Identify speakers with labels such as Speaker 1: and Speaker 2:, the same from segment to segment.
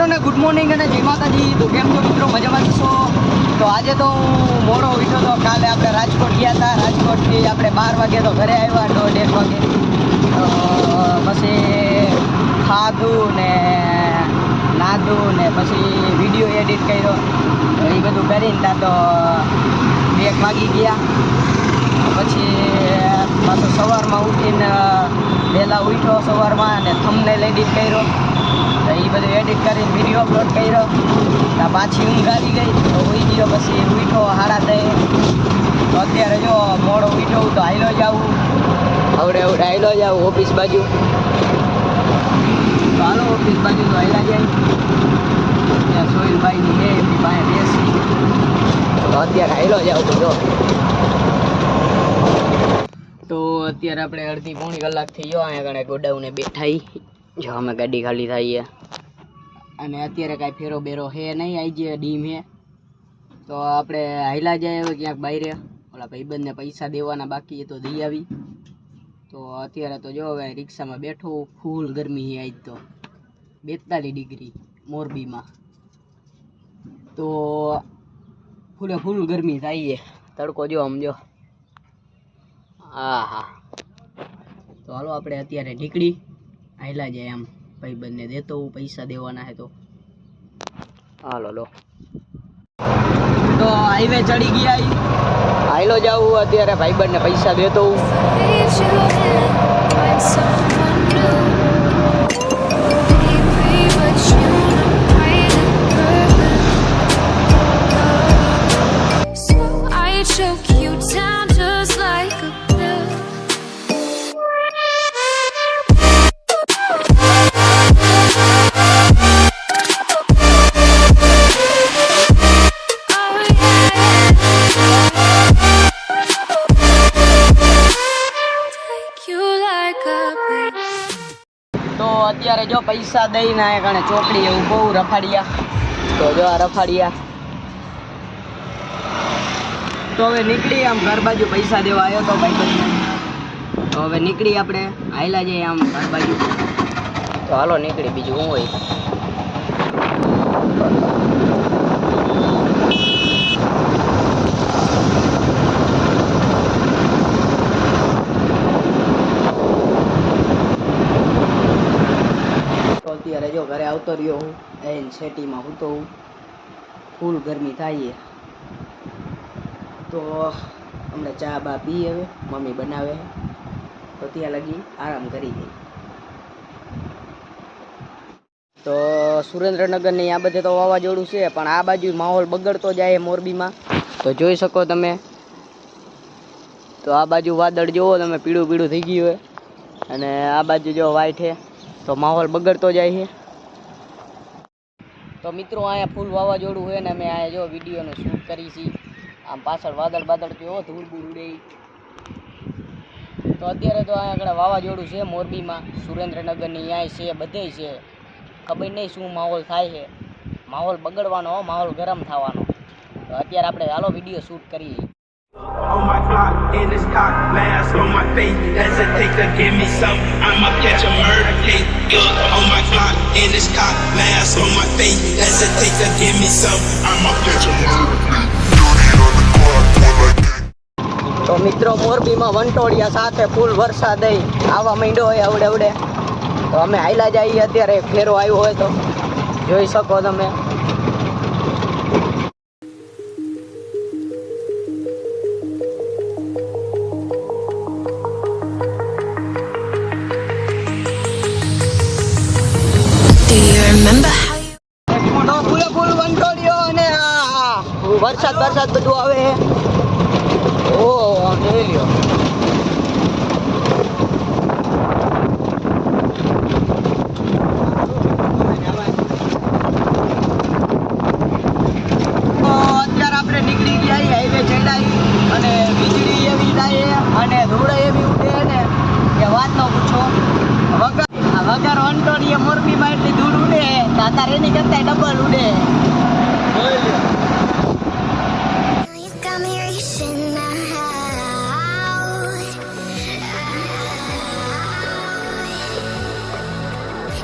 Speaker 1: મિત્રોને good morning અને જય માતાજી. તો કેમ છો મિત્રો? મજામાં છો? તો આજે તો હું મોડો ઉઠ્યો તો કાલે આપણે રાજકોટ ગયા હતા. રાજકોટથી આપણે બાર વાગે તો ઘરે આવ્યા દોઢ એક વાગે પછી ખાધું ને નાધું ને પછી વીડિયો એડિટ કર્યો. એ બધું કરીને ત્યાં તો બે વાગી ગયા. પછી પાછો સવારમાં ઉઠીને વહેલા ઉઠ્યો સવારમાં અને થમને એડિટ કર્યો. બધું એડિટ કરીને વીડિયો અપલોડ કર્યો. ત્યાં પાછી ઊંઘ આવી ગઈ. તો ઉઈ ગયો પછી મીઠો હાડા થઈ તો અત્યારે જો મોડો ઉઠ્યો તો હાઈલો જાવું આવડે આવડે હાઈલો જાવું ઓફિસ બાજુ. તો હાલો ઓફિસ બાજુ તો હાઈલા જાય. ત્યાં સોહિલભાઈની હે, એમની પાસે બેસી. તો અત્યારે હાઈલો જાવ તો તો અત્યારે આપણે અડધી પોણી કલાક થઈ ગયો અહીંયા આગળ ગોડાઉને બેઠા ઈ. જો અમે ગાડી ખાલી થઈ અને અત્યારે કાંઈ ફેરો બેરો હે નહીં આવી જાય ડીમ હે. તો આપણે હાઈલા જાય હવે ક્યાંક બહાર ઓલા ભાઈબંધને પૈસા દેવાના બાકી એ તો દઈ આવી. તો અત્યારે તો જો હવે રિક્ષામાં બેઠો, ફૂલ ગરમી હે આજ તો. બેતાલીસ ડિગ્રી, મોરબીમાં. તો ફૂલે ફૂલ ગરમી થાય છે. તડકો જો સમજો હા હા તો હાલો આપણે અત્યારે નીકળી. આયલા જાય આમ ભાઈબંધને દેતો હું પૈસા દેવાના હે તો. હાલો લો તો હાઈવે ચડી ગયા. હાઈલો જાઉં અત્યારે ભાઈબંધને પૈસા દેતો હું. તો અત્યારે જો પૈસા દઈને આ કારણે ચોકડી એવું બહુ રફાડિયા. તો જો આ રફાડિયા. તો હવે નીકળી આમ ઘર બાજુ પૈસા દેવા આવ્યો તો ભાઈ તો હવે નીકળી આપણે હાયલા જઈએ આમ ઘર બાજુ. તો હાલો નીકળી, બીજું શું હોય તો અત્યારે જો ઘરે આવતો હું. એન શેટીમાં હું તો ફૂલ ગરમી થાય તો હમણાં ચા બા પી હવે, મમ્મી બનાવે. તો ત્યાં લગી આરામ કરી ગઈ તો સુરેન્દ્રનગરની આ બધે તો વાવાઝોડું છે, પણ આ બાજુ માહોલ બગડતો જાય મોરબીમાં. તો જોઈ શકો તમે. તો આ બાજુ વાદળ જોવો તમે, પીળું પીળું થઈ ગયું હોય. અને આ બાજુ જો વાઈટ છે, તો માહોલ બગડતો જાય છે. તો મિત્રો, અહીંયા ફૂલ વાવાઝોડું હોય ને અમે અહીંયા જો વિડીયોનું શૂટ કરી છીએ. આમ પાછળ વાદળ બાદળ કેવો ધૂળ બૂળ ઉડે. તો અત્યારે તો અહીંયા આગળ વાવાઝોડું છે મોરબીમાં. સુરેન્દ્રનગરની અહીંયા છે, બધે છે. ખબર નહીં શું માહોલ થાય છે. માહોલ બગડવાનો માહોલ ગરમ થવાનો. તો અત્યારે આપણે હાલો વીડિયો શૂટ કરીએ.
Speaker 2: On in this cock mask on my face. Hesitate to give me some, I'ma catch a murder case. Yeah. On my clock, in this cock mask on my face. Hesitate to give me some, I'ma catch a murder case.
Speaker 1: તો મિત્રો મોરબીમાં વંટોળિયા સાથે ફૂલ વરસાદ આવા માંડ્યો હોય આવડે આવડે તો અમે હાઈલા જઈએ અત્યારે ફેરો આવ્યો હોય તો જોઈ શકો તમે
Speaker 3: remember how you
Speaker 1: એક મોટો ફૂલ વંટોળિયો અને વરસાદ વરસાદ બધું આવે. ઓ, જોઈ લ્યો. ને. વગર વંટોળીએ મોરબીમાં એટલી ધૂળ ઉડે તો અત્યારે એની કરતા ડબલ ઉડે જોઈ લ્યો
Speaker 3: You got me reaching out.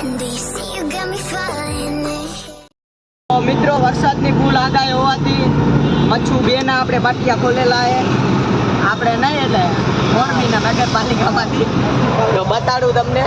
Speaker 3: And do you see you got me falling in?
Speaker 1: મિત્રો, વરસાદની ભૂલ આગાય હોવાથી મચ્છુ બેના આપણે બાટિયા ખોલેલા હે આપણે નહીં એટલે મોરબીના નગરપાલિકામાંથી તો બતાડું તમને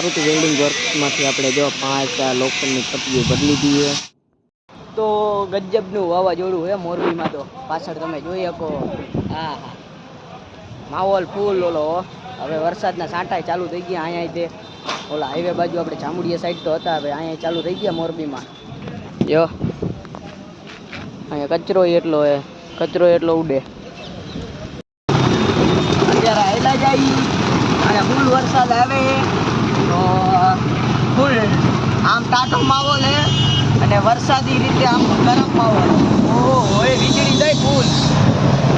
Speaker 1: મારુતિ વેલ્ડિંગ વર્કમાંથી આપણે જો પાંચ લોખંડની પટ્ટીઓ બદલી દઈએ. તો ગજબનું વાવાઝોડું હે મોરબીમાં તો. પાછળ તમે જોઈ શકો. હા હા માહોલ ફૂલ ઓલો હવે વરસાદના સાંટાય ચાલુ થઈ ગયા અહીંયા તે. ઓલા હાઈવે બાજુ આપણે ચામુડિયા સાઈડ તો હતા. હવે અહીંયા ચાલુ થઈ ગયા મોરબીમાં. જો. અહીંયા કચરો એટલો હે. કચરો એટલો ઉડે. અત્યારે આવેલા જાય. અને ફૂલ વરસાદ આવે. તો, ફૂલ આમ ટાટો માહોલ હે અને વરસાદી રીતે આમ ગરમ માહોલ. ઓહો એ વીજળી જાય ફૂલ.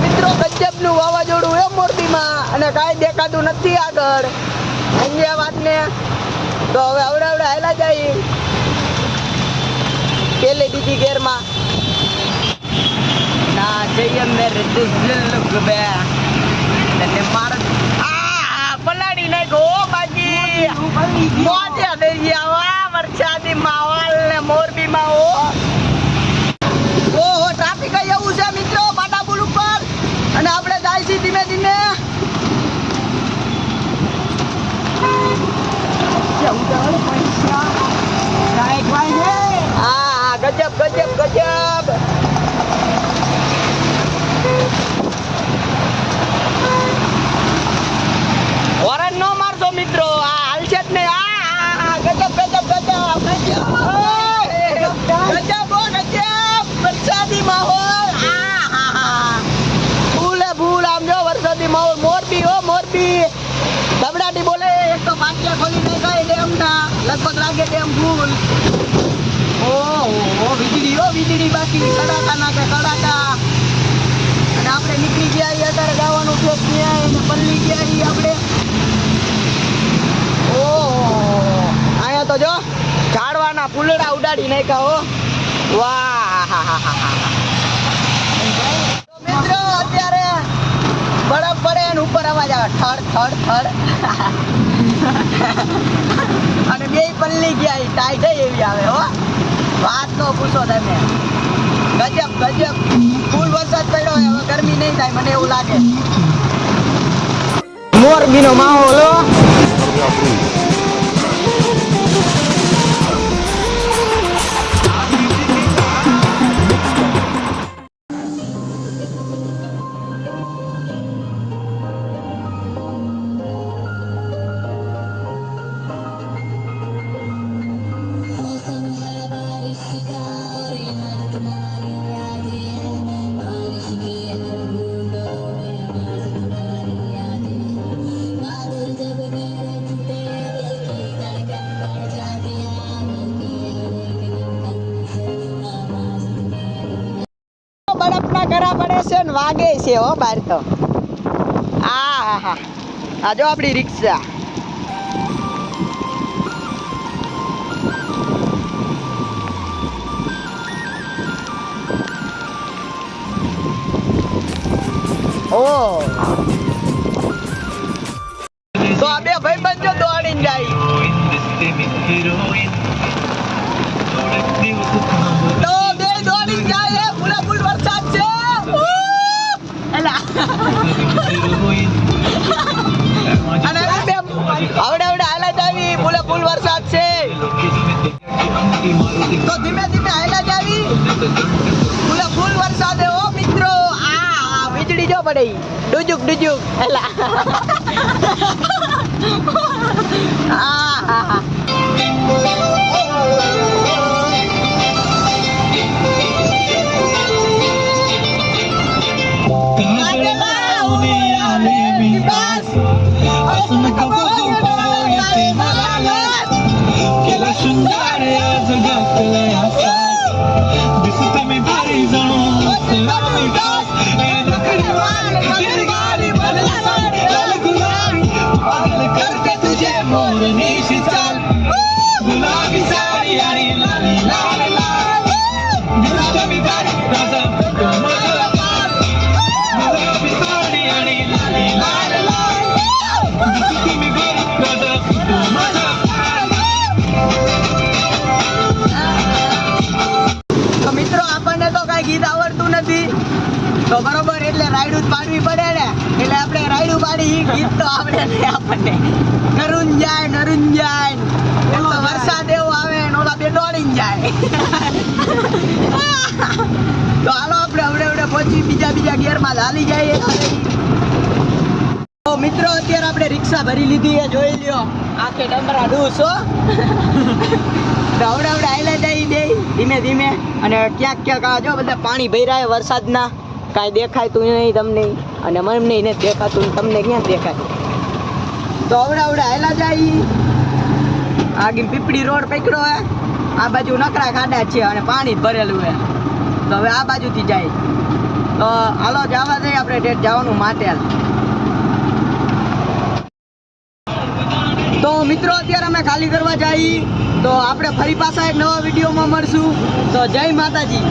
Speaker 1: મિત્રો, ગજબનું વાવાઝોડું હે મોરબીમાં અને કાંઈ દેખાતું નથી આગળ. અહીંયા વાતને. તો હવે આવડે હેલા જાય. પેલી બીજી ગેરમાં. ના જઈએ મેરે દિલ બે. માર આ પલાડી નાખ્યો ઓ બાજી મોજે દઈ ગયા વરસાદી માહોલ ને મોરબીમાં ઓ ઓહો ટ્રાફિક એવું છે મિત્રો બાટાપુલ ઉપર અને આપણે જાય છીએ ધીમે ધીમે હા હા ગજબ ગજબ ગજબ હોરન નો મારતો મિત્રો આ હાલશે જ નહીં આ, આ આ, ગજબ ગજબ ગજબ ગજબ ઓય, ગજબ હો, ગજબ વરસાદી માહોલ આ, હા, હા. ફૂલે ફૂલ આમ જો વરસાદી માહોલ મોરબી હો મોરબી ધબડાટી બોલે એક તો પાટિયા ખોલી નહીં ગઈ ડેમના લગભગ લાગે તેમ ફૂલ ઓહો વીજળી હો વીજળી બાકી. કડાકા નાખે, કડાકા. અને આપણે નીકળી ગયા છીએ અત્યારે ગાવાનું છે ત્યાં અને પલ્લી ગયા છીએ આપણે. ઓહો અહીંયા તો જો, ઝાડવાના ફૂલડા ઉડાડી નાખ્યા હો. વાહ. મિત્રો, અત્યારે બરફ પડે ઉપર અવાજ આવે. ઠડ ઠડ ઠડ અને બે પલ્લી ગયા ટાઈટ એવી આવે, હો. વાત તો પૂછો તમે. ગજબ ગજબ. ફૂલ વરસાદ પડ્યો હવે ગરમી નહીં થાય, મને એવું લાગે. મોરબીનો માહોલ છે વાગે છે હો બાર તો. આ હા હા આ જો આપણી રિક્ષા. ઓ. ધીમે ધીમે હાલા જાવી ફૂલે ફૂલ વરસાદ હો મિત્રો. આ આ વીજળી જો પડે. ડુજુક ડુજુક. એલા. पागल
Speaker 4: करते तुझे मोरनीशी
Speaker 1: તો બરોબર એટલે રાયડું પાડવી પડે ને. એટલે આપણે રાયડું પાડી ગીત તો આવડે નહીં આપણને. નરુન જાય નરુન જાય એટલો વરસાદ એવો આવે ને ઓલા બે દોડીને જાય. તો હાલો આપણે હવડે હવડે પહોંચી બીજા બીજા ગિયરમાં જ હાલી જઈએ. તો મિત્રો, અત્યારે આપણે રિક્ષા ભરી લીધી એ જોઈ લ્યો. આખે ડમરા ડૂસો તો હવડે હવડે હાલ્યા જાય બે. ધીમે ધીમે. અને ક્યાંક ક્યાંક આ જો બધા પાણી ભરાય વરસાદના. કાંઈ દેખાતું નહીં તમને. અને મને નહીં દેખાતું તમને ક્યાં દેખાય? તો હવડે અવડા હેલા જાય આગી પીપળી રોડ પકડ્યો હે. આ બાજુ નકરા ખાડા છે અને પાણી ભરેલું હે. તો હવે આ બાજુથી જાય. તો હાલો, જવા દઈએ આપણે ડેટ જવાનું માટેલ તો મિત્રો, અત્યારે અમે ખાલી કરવા જઈએ તો આપણે ફરી પાછા એક નવા વિડીયોમાં મળશું. તો જય માતાજી.